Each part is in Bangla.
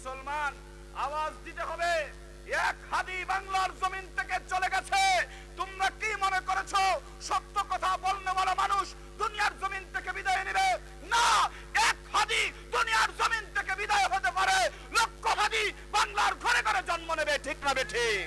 মুসলমান, আওয়াজ দিতে হবে। এক হাদি বাংলার জমিন থেকে চলে গেছে। তোমরা কি মনে করেছ? সত্য কথা বলনে বলা মানুষ দুনিয়ার জমিন থেকে বিদায় নেবে? না, এক হাদি দুনিয়ার জমিন থেকে বিদায় হতে পারে। লক্ষ হাদি বাংলার ঘরে ঘরে জন্ম নেবে। ঠিক না বে ঠিক?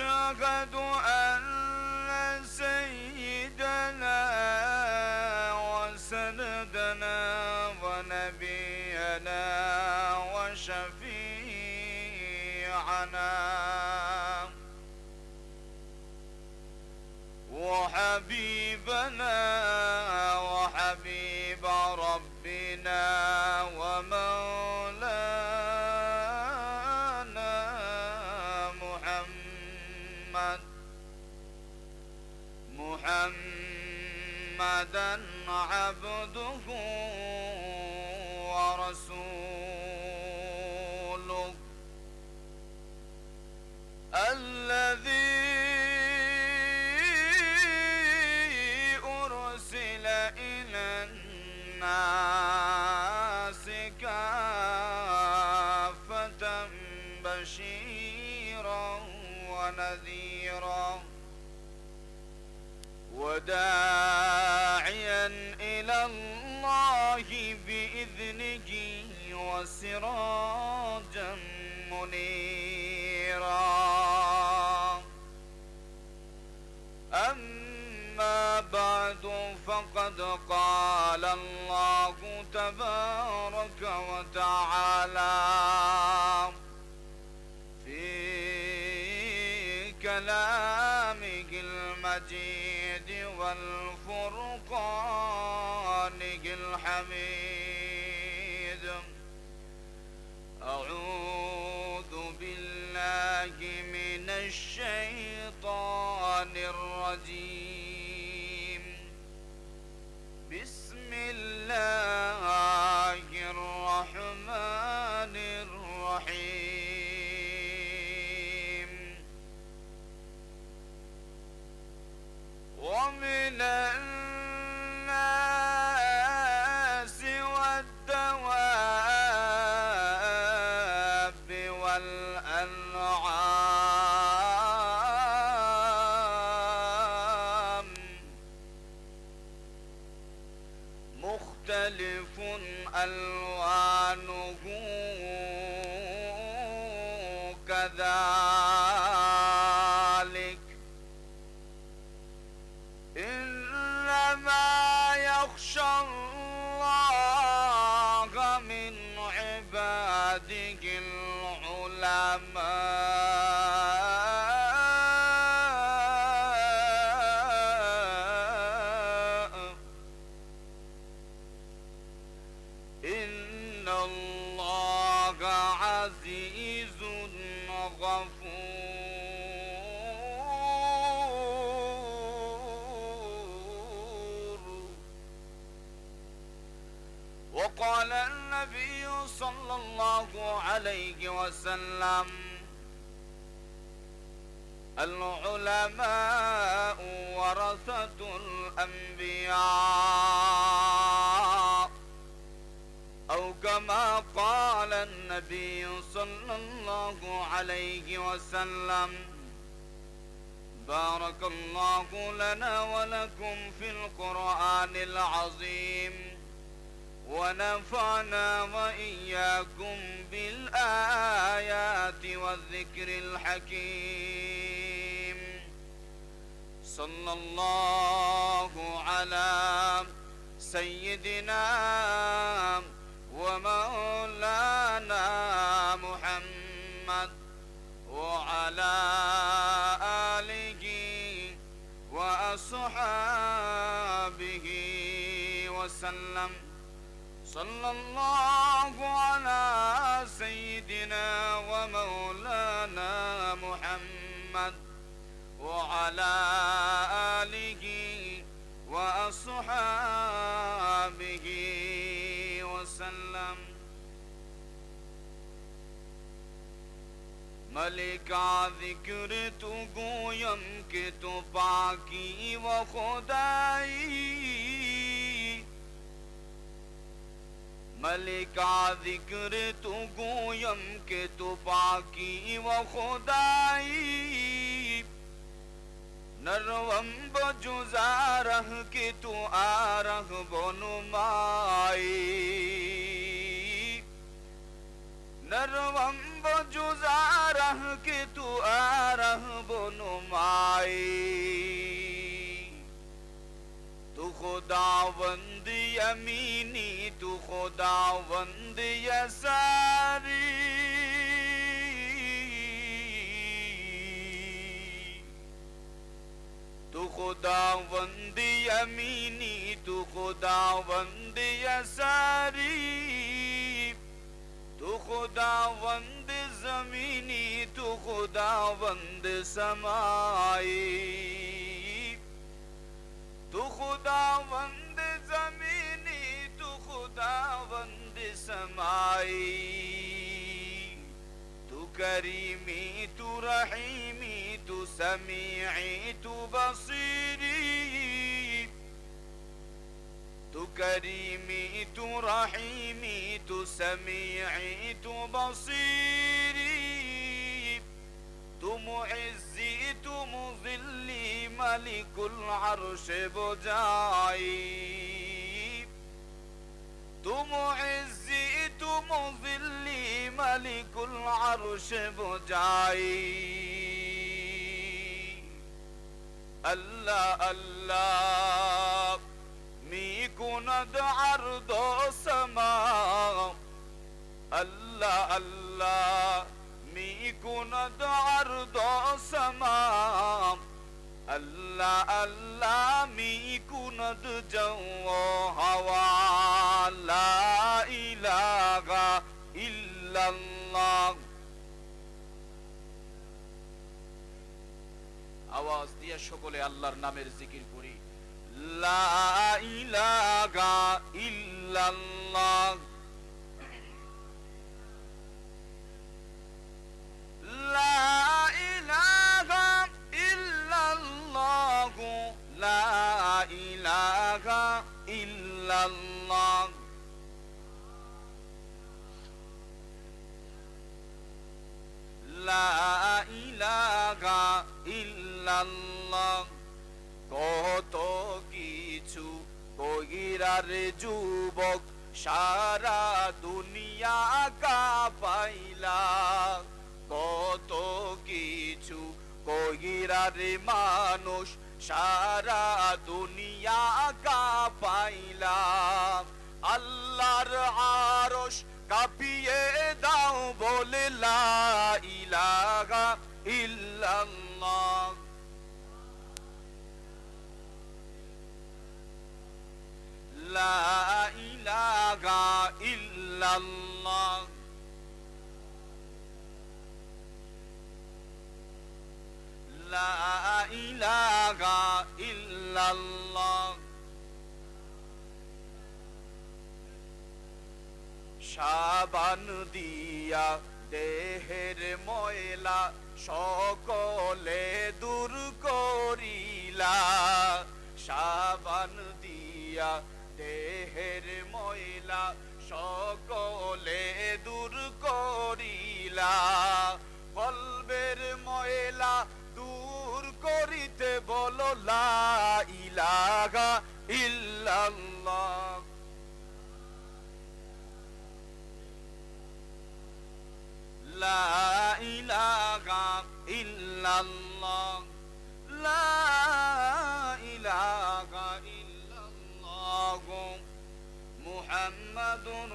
ونشهد أن سيدنا وسندنا ونبينا وشفيعنا وحبيبنا عبده ورسوله الذي أرسل إلى الناس كافة بشيرا ونذيرا وداعيا وسراجا منيرا. أما بعد فقد قال الله تبارك وتعالى في كلامه المجيد والفرقانه الحميد. ومن الناس والدواب والأنعام. مختلف ألوانه وسلم. العلماء ورثة الأنبياء. أو كما قال النبي صلى الله عليه وسلم بارك الله لنا ولكم في القرآن العظيم. ونفعنا وإياكم بالآيات والذكر الحكيم. صلى الله على سيدنا ومولانا محمد وعلى آله وأصحابه وسلم. صلى الله على سيدنا ومولانا محمد وعلى آله وأصحابه وسلم. ملکا ذکر تو گویم کہ تو پاکی و خدائی ملکا ذکر تو گویم کہ تو پاکی و خدائی۔ نروم بجزارہ کہ تو آرہ بنمائی نروم بجزارہ کہ تو آرہ بنمائی تو خداوند یمینی تو خدا وند یساری۔ تو خدا وند یمینی تو خدا وند یساری۔ تو خدا وند زمینی تو خدا وند سمائی۔ تو خدا وند زمین تو خداوند سمایی تو کریمی، تو رحیمی، تو سمیعی، تو بصیری۔ تو کریمی، تو رحیمی، تو سمیعی، تو بصیری۔ تو معزی، تو مذلی، ملک العرش بجائی۔ মুইজ্জি তু মুযিল্লি মালিকুল আরশ বুঝাই আল্লাহ আল্লাহ মিকুনাদ আরদ সামা আল্লাহ আল্লাহ মিকুনাদ আরদ সামা আল্লাহ আল্লাহ মিকুনাদ জও হাওয়া الله আওয়াজ দিয়ে সকলে আল্লাহর নামের জিকির করি লা ইলাহা ইল্লাল্লাহ লা লা ইলাহা ইল্লাল্লাহ। কত কিছু কইরার যুবক সারা দুনিয়া কাপাইলা কত কিছু কইরার মানুষ সারা দুনিয়া কাপাইলা আল্লাহর আরশ কাঁপিয়ে দাও বলে লা ইলাহা ইল্লাল্লাহ। লা ইলাহা ইল্লাল্লাহ। লা ইল্লাল্লাহ। সাবান দিয়া দেহের ময়লা সকলে দূর করিলা। সাবান দিয়া দেহের ময়লা সকলে দূর করিলা। কলবের ময়লা দূর করিতে বলো, লা ইলাহা লা ইলাহা ইল্লাল্লাহ, লা ইলাহা ইল্লাল্লাহ, মুহাম্মাদুর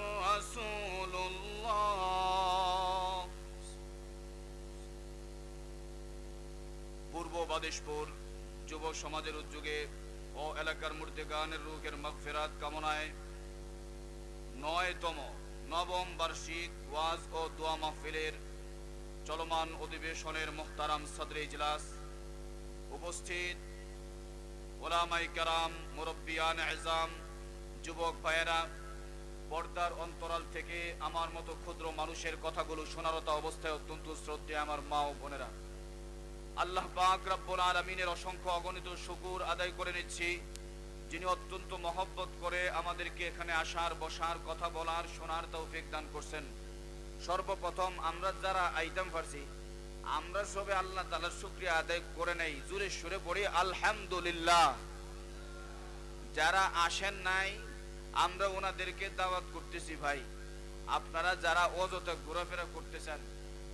পূর্ব বাদেশপুর যুব সমাজের উদ্যোগে ও এলাকার মধ্যে গানের রোগের রুখের মাগফিরাত কামনায় নয়তম নবম বার্ষিক ওয়াজ ও দোয়া মাহফিলের চলমান অধিবেশনের মোহতারাম সদরে ইজলাস। উপস্থিত ওলামাই কারাম, মুরব্বিয়ান এজাম, যুবক ভাইয়েরা, পর্দার অন্তরাল থেকে আমার মতো ক্ষুদ্র মানুষের কথাগুলো শোনারতা অবস্থায় অত্যন্ত শ্রদ্ধে আমার মা ও বোনেরা। আল্লাহ পাক রব্বুল আলামিনের অসংখ্য অগণিত শুকুর আদায় করে নিচ্ছি। যিনি অত্যন্ত মহব্বত করে আমাদেরকে এখানে আসার, বসার, কথা বলার, শোনার তৌফিক দান করছেন। সর্বপ্রথম আমরা যারা আইটেম পারছি আমরা সবে আল্লাহ তাআলার শুকরিয়া আদায় করে নেই। জুরে সুরে পড়ি আলহামদুলিল্লাহ। যারা আসেন নাই, আমরা ওনাদেরকে দাওয়াত করতেছি ভাই। আপনারা যারা অযথা ঘোরাফেরা করতেছেন,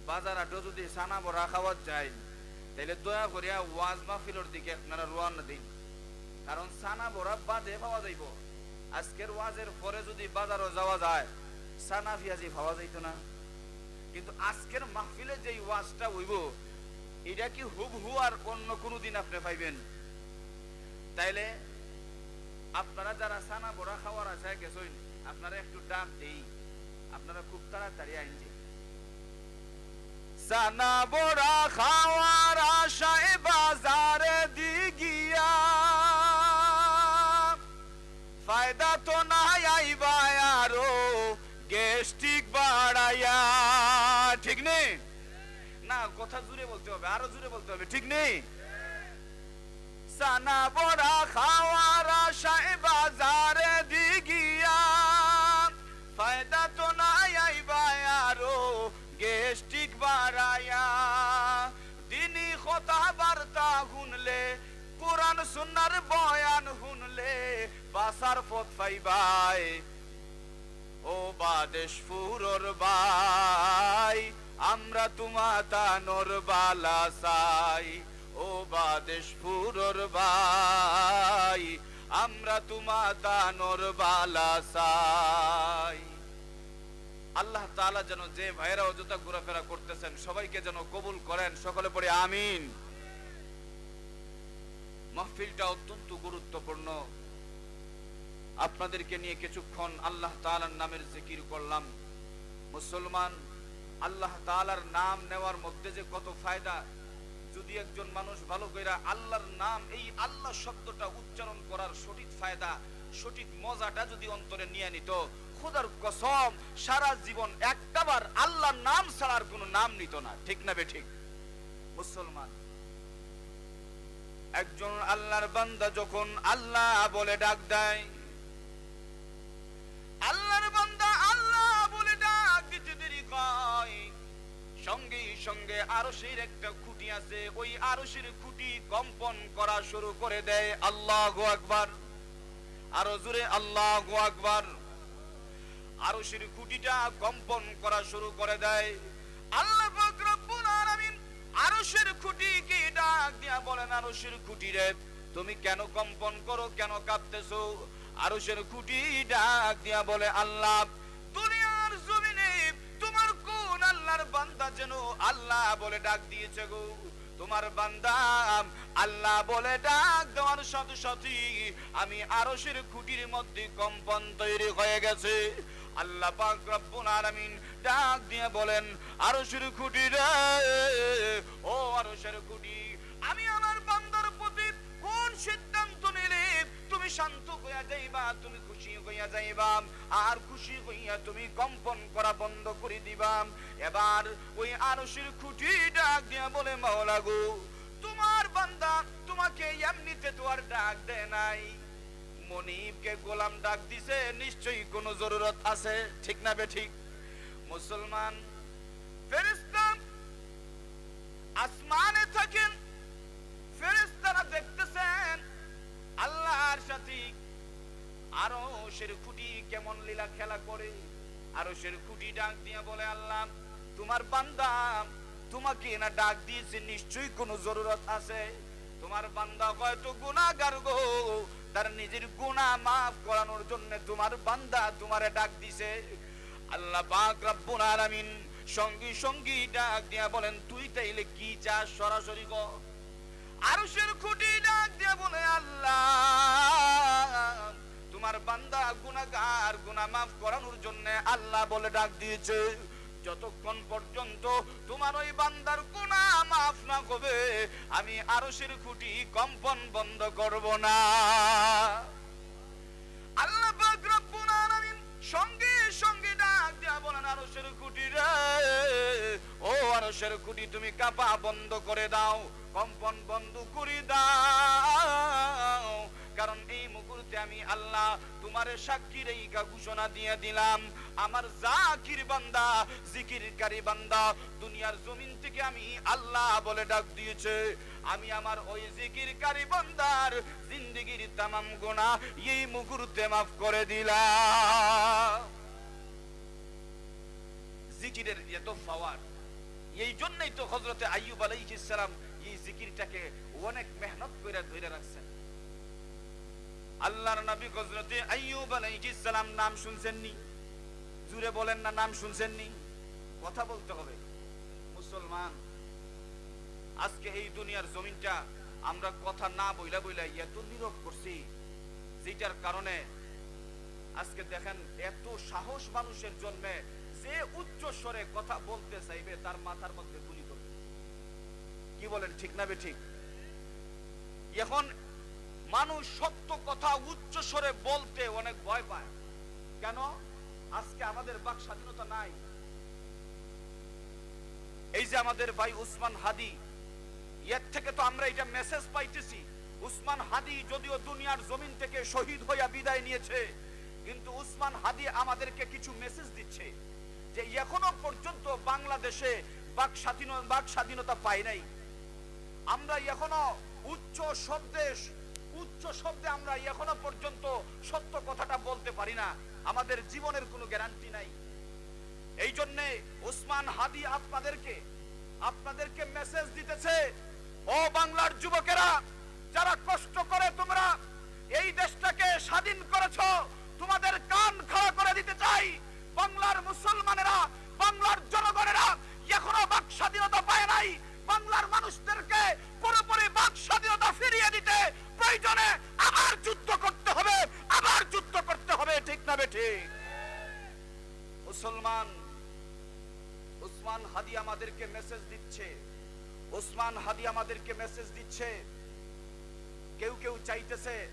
বাজার হাটে যদি সানা বড়া যায় তাহলে দয়া করিয়া ওয়াজ মাহফিলের দিকে আপনারা রওনা দিন। কারণ সানা বড়া বাদে পাওয়া যাইব। আজকের ওয়াজের পরে যদি বাজারও যাওয়া যায়, সানা পেঁয়াজি পাওয়া যাইতো না। কিন্তু আজকের মাহফিলে যেই ওয়াজটা হইব, এটা কি হুবহু আর অন্য কোনো দিন আপনি পাইবেন? তাইলে আপনারা যারা সানা বড়া খাওয়ার আশায় গেছেন, আপনারা একটু ডাক দেই। আপনারা খুব তাড়াতাড়ি আইনজি সানা বড়া খাওয়ার ফায়দা তো নাই আইবা আরও গেস্টিক বাড়াইয়া ঠিক নেই না কথা জুড়ে বলতে হবে আরও জুড়ে বলতে হবে ঠিক নেই সানা বড়া বাজারে দি গিয়া ফায়দা তো নাই আইবা আরও গেস্টিক বাড়াইয়া দিনী কথা বার্তা শুনলে কোরআন সুন্নার বয়ান শুনলে বাসার পথ পাইবাই। ও বাদেশ ফুরর বাই, আমরা তোমা তানোর বালা সাই ও বাদেশ ফুরর বাই, আমরা তোমা তানোর বালা সাই আল্লাহ তাআলা যেন যে ভাইরা অযথা ঘোরাফেরা করতেছেন, সবাইকে যেন কবুল করেন, সকলে পড়ে আমিন। মাহফিলটা অত্যন্ত গুরুত্বপূর্ণ। আপনাদেরকে নিয়ে কিছুক্ষণ আল্লাহ তাআলার নামের জিকির করলাম। মুসলমান, আল্লাহ তাআলার নাম নেওয়ার মধ্যে যে কত ফায়দা, যদি একজন মানুষ ভালো কইরা আল্লাহর নাম, এই আল্লাহ শব্দটা উচ্চারণ করার সঠিক ফায়দা, সঠিক মজাটা যদি অন্তরে নিয়ে নিত, খোদার কসম, সারা জীবন একটাবার আল্লাহর নাম ছাড়ার কোনো নাম নিত না। ঠিক না বে ঠিক? মুসলমান একজন আল্লাহর বান্দা যখন আল্লাহ বলে ডাক দেয়, আল্লাহর বান্দা আল্লাহ বলে ডাক দিতে দেরি কয়। সঙ্গে সঙ্গে আরশের একটা খুঁটি আছে, ওই আরশের খুঁটি কম্পন করা শুরু করে দেয়, আল্লাহ আকবার। আরও জোরে আল্লাহ আকবার। আরশের খুঁটিটা কম্পন করা শুরু করে দেয়, আল্লাহ আরশের খুঁটিকে ডাক দিয়া বলেন আরশের খুঁটি রে? তুমি কেন কম্পন করো, কেন কাঁপতেছো আরশের খুঁটি ডাক দিয়া বলে, আল্লাহ, দুনিয়ার জমিনে তোমার কোন আল্লাহর বান্দা যেন আল্লাহ বলে ডাক দিয়েছে গো? তোমার বান্দা আল্লাহ বলে ডাক দেওয়ার সাথে সাথে আমি আরশের খুঁটির মধ্যে কম্পন তৈরি হয়ে গেছে। আল্লাহ পাক রব্বুল আলামিন ডাক দিয়ে বলেন, আরশের খুঁটি রে, ও আরশের খুঁটি, আমি আমার বান্দার প্রতি কোন সিদ্ধান্ত নিলে তুমি শান্ত হইয়া যাইবা, তুমি খুশি হইয়া যাইবা, আর খুশি হইয়া তুমি কম্পন করা বন্ধ করে দিবা? এবার ওই আরশের খুঁটি ডাক দিয়া বলে, মাওলা গো, তোমার বান্দা তোমাকে এমনিতে তো আর ডাক দেয় নাই। মনিবকে গোলাম ডাক দিছে, নিশ্চয়ই কোনো জরুরত আছে। ঠিক না বে ঠিক? মুসলমান ফেরেশতা আসমানে থাকেন, ফেরেশতারা দেখতেছেন আল্লাহর সাথে আরও সের খুঁটি কেমন লীলা খেলা করে। আরও সের খুঁটি ডাক দিয়ে বলে আল্লাহ, তোমার বান্দা, তোমাকে না ডাক দিয়েছে, নিশ্চয়ই কোনো জরুরত আছে? তোমার বান্দা হয়তো গুনাহগার গো? তার নিজের গুনাহ মাফ করানোর জন্য তোমার বান্দা তোমারে ডাক দিছে। আল্লাহ পাক রব্বুল আলামিন সঙ্গী সঙ্গী ডাক দিয়া বলেন, তুই তাইলে কি চাস সরাসরি ক? আরশের খুঁটি ডাক দিয়া বলে, আল্লাহ, তোমার বান্দা গুনাহগার গুনাহ মাফ করানোর জন্য আল্লাহ বলে ডাক দিয়েছে। যতক্ষণ পর্যন্ত তোমার ওই বান্দার গুনাহ মাফ না হবে, আমি আরশের খুঁটি কম্পন বন্ধ করব না। আল্লাহ সঙ্গে সঙ্গে ডাক দিয়া বলেন, আরশের খুঁটি রে, ও আরশের খুঁটি তুমি কাপা বন্ধ করে দাও, কম্পন বন্ধ করে দাও। কারণ এই মুহূর্তে আমি আল্লাহ তোমার সাক্ষীর এই ঘোষণা দিয়ে দিলাম। আমার জাকির বান্দা, জিকিরকারী বান্দা, দুনিয়ার জমিন থেকে আমি আল্লাহ বলে ডাক দিয়েছে। আমি আমার ওই জিকিরকারী বান্দার জিন্দগির তামাম গোনা এই মুহূর্তে মাফ করে দিলাম। জিকিরের এত পাওয়ার, এই জন্যই তো হজরতে আইয়ুব আলাইহিস সালাম এই জিকিরটাকে অনেক মেহনত করে ধরে রাখছেন। আল্লাহর নবী হযরতে আইয়ুব আলাইহিস সালাম নাম শুনছেন নি জুড়ে বলেন না নাম শুনছেন নি কথা বলতে হবে। মুসলমান, আজকে এই দুনিয়ার জমিনটা আমরা কথা না বইলা বইলা এত নীরব করছি যেটার কারণে আজকে দেখেন এত সাহস মানুষের জন্মে যে উচ্চ স্বরে কথা বলতে চাইবে, তার মাথার মধ্যে গুলি করবে কি বলেন, ঠিক না বে ঠিক? এখন মানুষ সত্য কথা উচ্চ স্বরে বলতে অনেক ভয় পায়। কেন? আজকে আমাদের বাক স্বাধীনতা নাই। এই যে আমাদের ভাই উসমান হাদি, এর থেকে তো আমরা এটা মেসেজ পাইতেছি। উসমান হাদি যদিও দুনিয়ার জমিন থেকে শহীদ হইয়া বিদায় নিয়েছে, কিন্তু উসমান হাদি আমাদেরকে কিছু মেসেজ দিচ্ছে যে এখনও পর্যন্ত বাংলাদেশে বাক স্বাধীনতা বাক স্বাধীনতা পাই নাই। আমরা এখনও উচ্চ শব্দে উচ্চ শব্দে আমরা এখনও পর্যন্ত সত্য কথাটা বলতে পারি না। আমাদের জীবনের কোনো গ্যারান্টি নাই। এই জন্যে উসমান হাদি আপনাদেরকে আপনাদেরকে মেসেজ দিতেছে, ও বাংলার যুবকেরা, যারা কষ্ট করে তোমরা এই দেশটাকে স্বাধীন করেছ তোমাদের কান খাড়া করে দিতে চাই বাংলার মুসলমানেরা বাংলার জনগণেরা এখনও বাক স্বাধীনতা পায় নাই বাংলার মানুষদেরকে পুরোপুরি বাক স্বাধীনতা ফিরিয়ে দিতে প্রয়োজনে আবার যুদ্ধ করতে হবে আবার যুদ্ধ করতে হবে ঠিক না বে ঠিক মুসলমান উসমান হাদি আমাদেরকে মেসেজ দিচ্ছে উসমান হাদি আমাদেরকে মেসেজ দিচ্ছে। কেউ কেউ চাইতেছে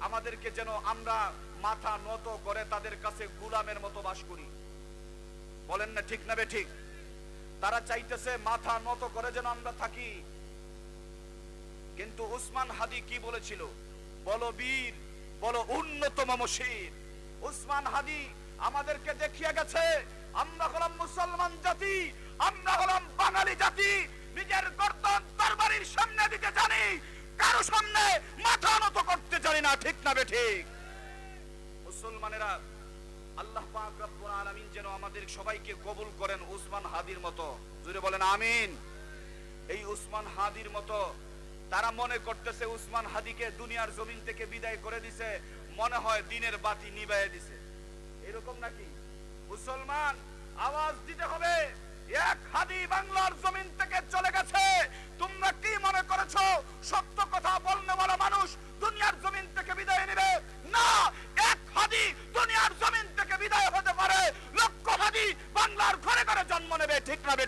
আমাদেরকে যেন আমরা মাথা নত করে তাদের কাছে গুলামের মতো বাস করি। বলেন না ঠিক না ঠিক? তারা চাইতেছে মাথা নত করে যেন আমরা থাকি। কিন্তু উসমান হাদি কি বলেছিল? বলো বীর, বলো উন্নতম মশির। উসমান হাদি আমাদেরকে দেখিয়ে গেছে, আমরা হলাম মুসলমান জাতি, আমরা হলাম বাঙালি জাতি। নিজের গর্দন তরবারির সামনে দিতে জানি, কারও সামনে মাথা নত করতে জানি না, ঠিক না বে ঠিক। মুসলমানেরা আল্লাহ পাক রব্বুল আলামিন যেন আমাদের সবাইকে কবুল করেন উসমান হাদির মতো। জুড়ে বলেন, আমিন। এই উসমান হাদির মতো তারা মনে করতেছে উসমান হাদিকে দুনিয়ার জমিন থেকে বিদায় করে দিছে, মনে হয় দিনের বাতি নিবাইয়ে দিছে। এরকম নাকি? মুসলমান, আওয়াজ দিতে হবে। এক হাদি বাংলার জমিন থেকে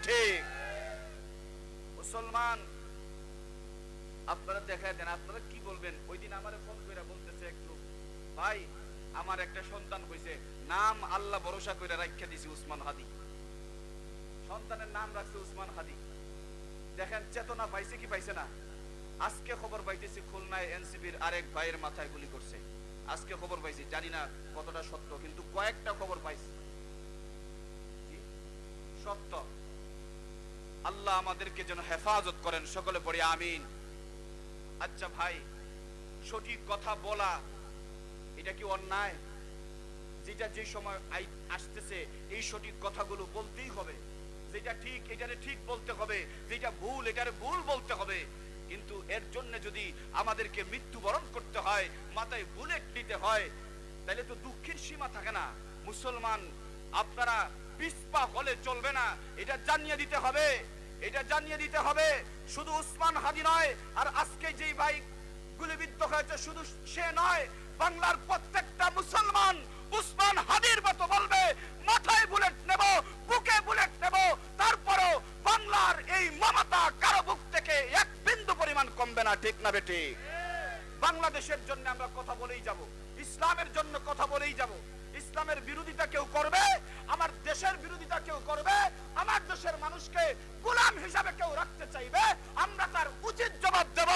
ঠিক মুসলমান, আপনারা দেখায় দেন আপনারা কি বলবেন? ওই আমার ফোন করে বলতেছে একটু। ভাই, আমার একটা সন্তান হইছে। নাম আল্লাহ ভরসা করে রাখিয়া দিছি উসমান হাদি। সন্তানের নাম রাখছে উসমান হাদি। দেখেন, চেতনা পাইছে কি পাইছে না? আজকে খবর পাইতেছি খুলনায় এনসিবির আরেক ভাইয়ের মাথায় গুলি করছে। আজকে খবর পাইছি, জানি না কতটা সত্য, কিন্তু কয়েকটা খবর পাইছি। সত্য। আল্লাহ আমাদেরকে যেন হেফাজত করেন, সকলে পড়ি, আমিন। আচ্ছা ভাই, সঠিক কথা বলা, এটা কি অন্যায়? যেটা যে সময় আসতেছে, এই সঠিক কথাগুলো বলতেই হবে। যেটা ঠিক, এটারে ঠিক বলতে হবে। যেটা ভুল, এটারে ভুল বলতে হবে। কিন্তু এর জন্য যদি আমাদেরকে মৃত্যুবরণ করতে হয়, মাথায় বুলেট নিতে হয়, তাহলে তো দুঃখের সীমা থাকে না। মুসলমান, আপনারা পিসপা হলে চলবে না। এটা জানিয়ে দিতে হবে। এটা জানিয়ে দিতে হবে। শুধু উসমান হাদি নয়, আর আজকে যেই ভাই গুলিবিদ্ধ হয়েছে, শুধু সে নয়, বাংলার প্রত্যেকটা মুসলমান উসমান হাদির মতো বলবে, মাথায় বুলেট নেব বুকে বুলেট নেব, তারপরও বাংলার এই মমতা কারও বুক থেকে এক বিন্দু পরিমাণ কমবে না, ঠিক না বেটি? বাংলাদেশের জন্য আমরা কথা বলেই যাব, ইসলামের জন্য কথা বলেই যাব। ইসলামের বিরোধিতা কেউ করবে, আমার দেশের বিরোধিতা কেউ করবে, আমার দেশের মানুষকে গোলাম হিসাবে কেউ রাখতে চাইবে, আমরা তার উচিত জবাব দেব